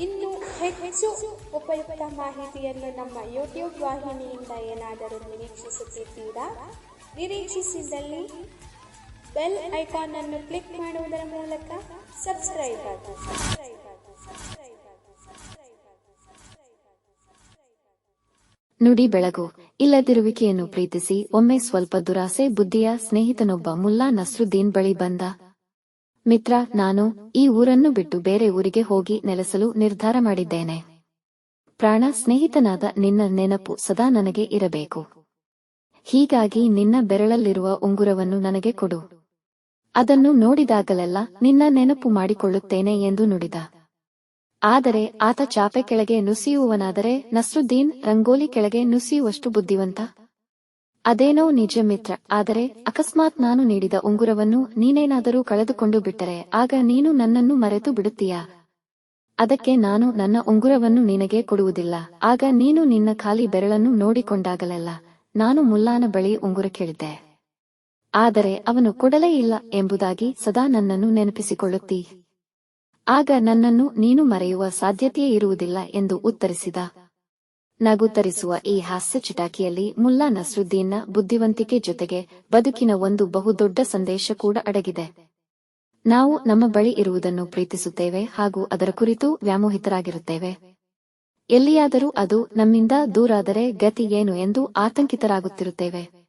ಇನ್ನು ಹೆಚ್ಚು ಉಪಯುಕ್ತ ಮಾಹಿತಿಯನ್ನು ನಮ್ಮ ಯೂಟ್ಯೂಬ್ ವಾಹಿನಿಯಿಂದ ಏನಾದರೂ ನಿರೀಕ್ಷಿಸುತ್ತಿದ್ದೀರಾ? ನಿರೀಕ್ಷಿಸಿದಲ್ಲಿ ಬೆಲ್ ಐಕಾನ್ ಅನ್ನು ಕ್ಲಿಕ್ ಮಾಡುವುದರ ಮೂಲಕ ಸಬ್ಸ್ಕ್ರೈಬ್ ಆಗಿ ಸಬ್ಸ್ಕ್ರೈಬ್ ಆಗಿ. ನುಡಿ ಬೆಳಗು. ಇಲ್ಲದಿರುವಿಕೆಯನ್ನು ಪ್ರೀತಿಸಿ, ಒಮ್ಮೆ ಸ್ವಲ್ಪ ದುರಾಸೆ, ಬುದ್ಧಿಯ ಸ್ನೇಹಿತನೊಬ್ಬ ಮುಲ್ಲಾ ನಸ್ರುದ್ದೀನ್ ಬಳಿ ಬಂದ. ಮಿತ್ರ, ನಾನು ಈ ಊರನ್ನು ಬಿಟ್ಟು ಬೇರೆ ಊರಿಗೆ ಹೋಗಿ ನೆಲೆಸಲು ನಿರ್ಧಾರ ಮಾಡಿದ್ದೇನೆ. ಪ್ರಾಣ ಸ್ನೇಹಿತನಾದ ನಿನ್ನ ನೆನಪು ಸದಾ ನನಗೆ ಇರಬೇಕು. ಹೀಗಾಗಿ ನಿನ್ನ ಬೆರಳಲ್ಲಿರುವ ಉಂಗುರವನ್ನು ನನಗೆ ಕೊಡು. ಅದನ್ನು ನೋಡಿದಾಗಲೆಲ್ಲ ನಿನ್ನ ನೆನಪು ಮಾಡಿಕೊಳ್ಳುತ್ತೇನೆ ಎಂದು ನುಡಿದ. ಆದರೆ ಆತ ಚಾಪೆ ಕೆಳಗೆ ನುಸಿಯುವವನಾದರೆ ನಸ್ರುದ್ದೀನ್ ರಂಗೋಲಿ ಕೆಳಗೆ ನುಸಿಯುವಷ್ಟು ಬುದ್ಧಿವಂತ ಅದೇನೋ ನಿಜ ಮಿತ್ರ, ಆದರೆ ಅಕಸ್ಮಾತ್ ನಾನು ನೀಡಿದ ಉಂಗುರವನ್ನು ನೀನೇನಾದರೂ ಕಳೆದುಕೊಂಡು ಬಿಟ್ಟರೆ, ಆಗ ನೀನು ನನ್ನನ್ನು ಮರೆತು ಬಿಡುತ್ತೀಯಾ? ಅದಕ್ಕೆ ನಾನು ನನ್ನ ಉಂಗುರವನ್ನು ನಿನಗೆ ಕೊಡುವುದಿಲ್ಲ. ಆಗ ನೀನು ನಿನ್ನ ಖಾಲಿ ಬೆರಳನ್ನು ನೋಡಿಕೊಂಡಾಗಲೆಲ್ಲ. ನಾನು ಮುಲ್ಲಾನ ಬಳಿ ಉಂಗುರ ಕೇಳಿದ್ದೆ. ಆದರೆ ಅವನು ಕೊಡಲೇ ಇಲ್ಲ ಎಂಬುದಾಗಿ ಸದಾ ನನ್ನನ್ನು ನೆನಪಿಸಿಕೊಳ್ಳುತ್ತೀ. ಆಗ ನನ್ನನ್ನು ನೀನು ಮರೆಯುವ ಸಾಧ್ಯತೆಯೇ ಇರುವುದಿಲ್ಲ ಎಂದು ಉತ್ತರಿಸಿದ. ನಗುತ್ತರಿಸುವ ಈ ಹಾಸ್ಯ ಚಿಟಾಕಿಯಲ್ಲಿ ಮುಲ್ಲಾ ನಸ್ರುದ್ದೀನ್ನ ಬುದ್ಧಿವಂತಿಕೆ ಜೊತೆಗೆ ಬದುಕಿನ ಒಂದು ಬಹುದೊಡ್ಡ ಸಂದೇಶ ಕೂಡ ಅಡಗಿದೆ. ನಾವು ನಮ್ಮ ಬಳಿ ಇರುವುದನ್ನು ಪ್ರೀತಿಸುತ್ತೇವೆ ಹಾಗೂ ಅದರ ಕುರಿತು ವ್ಯಾಮೋಹಿತರಾಗಿರುತ್ತೇವೆ. ಎಲ್ಲಿಯಾದರೂ ಅದು ನಮ್ಮಿಂದ ದೂರಾದರೆ ಗತಿ ಏನು ಎಂದು ಆತಂಕಿತರಾಗುತ್ತಿರುತ್ತೇವೆ.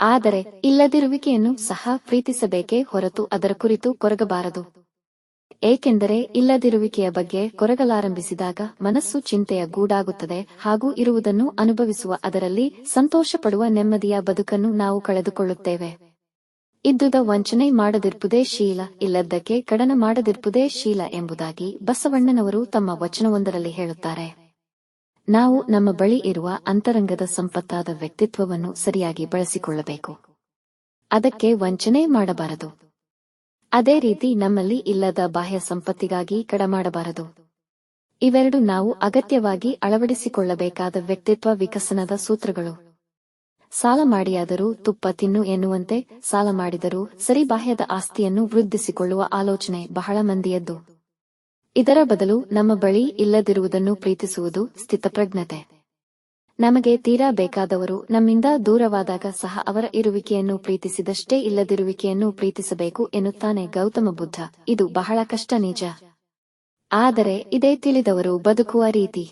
ಆದರೆ ಇಲ್ಲದಿರುವಿಕೆಯನ್ನು ಸಹ ಪ್ರೀತಿಸಬೇಕೇ ಹೊರತು ಅದರ ಕುರಿತು ಕೊರಗಬಾರದು. ಏಕೆಂದರೆ ಇಲ್ಲದಿರುವಿಕೆಯ ಬಗ್ಗೆ ಕೊರಗಲಾರಂಭಿಸಿದಾಗ ಮನಸ್ಸು ಚಿಂತೆಯ ಗೂಡಾಗುತ್ತದೆ ಹಾಗೂ ಇರುವುದನ್ನು ಅನುಭವಿಸುವ ಅದರಲ್ಲಿ ಸಂತೋಷಪಡುವ ನೆಮ್ಮದಿಯ ಬದುಕನ್ನು ನಾವು ಕಳೆದುಕೊಳ್ಳುತ್ತೇವೆ. ಇದ್ದುದ ವಂಚನೆ ಮಾಡದಿರ್ಪುದೇ ಶೀಲ, ಇಲ್ಲದ್ದಕ್ಕೆ ಕಡನ ಮಾಡದಿರ್ಪುದೇ ಶೀಲ ಎಂಬುದಾಗಿ ಬಸವಣ್ಣನವರು ತಮ್ಮ ವಚನವೊಂದರಲ್ಲಿ ಹೇಳುತ್ತಾರೆ. ನಾವು ನಮ್ಮ ಬಳಿ ಇರುವ ಅಂತರಂಗದ ಸಂಪತ್ತಾದ ವ್ಯಕ್ತಿತ್ವವನ್ನು ಸರಿಯಾಗಿ ಬಳಸಿಕೊಳ್ಳಬೇಕು. ಅದಕ್ಕೆ ವಂಚನೆ ಮಾಡಬಾರದು. ಅದೇ ರೀತಿ ನಮ್ಮಲ್ಲಿ ಇಲ್ಲದ ಬಾಹ್ಯ ಸಂಪತ್ತಿಗಾಗಿ ಕಡಮಾಡಬಾರದು. ಇವೆರಡು ನಾವು ಅಗತ್ಯವಾಗಿ ಅಳವಡಿಸಿಕೊಳ್ಳಬೇಕಾದ ವ್ಯಕ್ತಿತ್ವ ವಿಕಸನದ ಸೂತ್ರಗಳು. ಸಾಲ ಮಾಡಿಯಾದರೂ ತುಪ್ಪ ತಿನ್ನು ಎನ್ನುವಂತೆ ಸಾಲ ಮಾಡಿದರೂ ಸರಿ ಬಾಹ್ಯದ ಆಸ್ತಿಯನ್ನು ವೃದ್ಧಿಸಿಕೊಳ್ಳುವ ಆಲೋಚನೆ ಬಹಳ ಮಂದಿಯದ್ದು. ಇದರ ಬದಲು ನಮ್ಮ ಬಳಿ ಇಲ್ಲದಿರುವುದನ್ನು ಪ್ರೀತಿಸುವುದು ಸ್ಥಿತಪ್ರಜ್ಞತೆ. ನಮಗೆ ತೀರಾ ಬೇಕಾದವರು ನಮ್ಮಿಂದ ದೂರವಾದಾಗ ಸಹ ಅವರ ಇರುವಿಕೆಯನ್ನು ಪ್ರೀತಿಸಿದಷ್ಟೇ ಇಲ್ಲದಿರುವಿಕೆಯನ್ನು ಪ್ರೀತಿಸಬೇಕು ಎನ್ನುತ್ತಾನೆ ಗೌತಮ ಬುದ್ಧ. ಇದು ಬಹಳ ಕಷ್ಟ ನಿಜ. ಆದರೆ ಇದೇ ತಿಳಿದವರು ಬದುಕುವ ರೀತಿ.